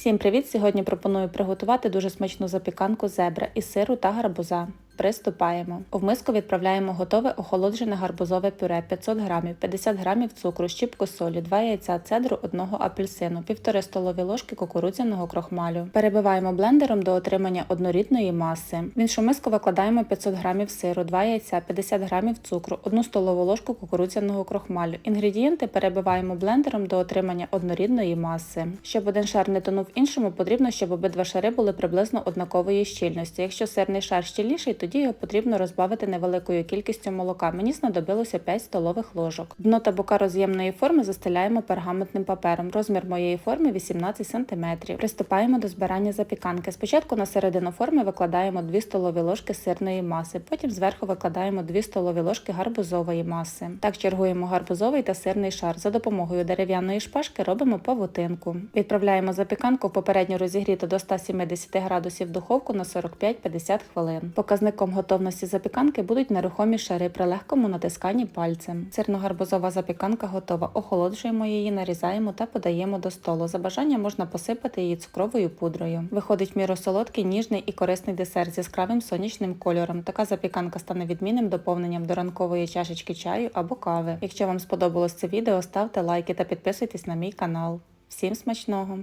Всім привіт! Сьогодні пропоную приготувати дуже смачну запіканку зебра із сиру та гарбуза. Приступаємо. У миску відправляємо готове охолоджене гарбузове пюре 500 грамів, 50 грамів цукру, щіпку солі, 2 яйця цедру, 1 апельсину, 1,5 столові ложки кукурудзяного крохмалю. Перебиваємо блендером до отримання однорідної маси. В іншу миску викладаємо 500 грамів сиру, 2 яйця, 50 грамів цукру, 1 столову ложку кукурудзяного крохмалю. Інгредієнти перебиваємо блендером до отримання однорідної маси. Щоб один шар не тонув іншому, потрібно, щоб обидва шари були приблизно однакової щільності. Якщо сирний шар щільніший, тоді його потрібно розбавити невеликою кількістю молока. Мені знадобилося 5 столових ложок. Дно та бока роз'ємної форми застеляємо пергаментним папером. Розмір моєї форми 18 см. Приступаємо до збирання запіканки. Спочатку на середину форми викладаємо 2 столові ложки сирної маси, потім зверху викладаємо 2 столові ложки гарбузової маси. Так чергуємо гарбузовий та сирний шар. За допомогою дерев'яної шпажки робимо павутинку. Відправляємо запіканку в попередньо розігріту до 170 градусів духовку на 45-50 хвилин. Показником готовності запіканки будуть нерухомі шари при легкому натисканні пальцем. Сирно-гарбузова запіканка готова. Охолоджуємо її, нарізаємо та подаємо до столу. За бажанням можна посипати її цукровою пудрою. Виходить в міру солодкий, ніжний і корисний десерт з яскравим сонячним кольором. Така запіканка стане відмінним доповненням до ранкової чашечки чаю або кави. Якщо вам сподобалось це відео, ставте лайки та підписуйтесь на мій канал. Всім смачного!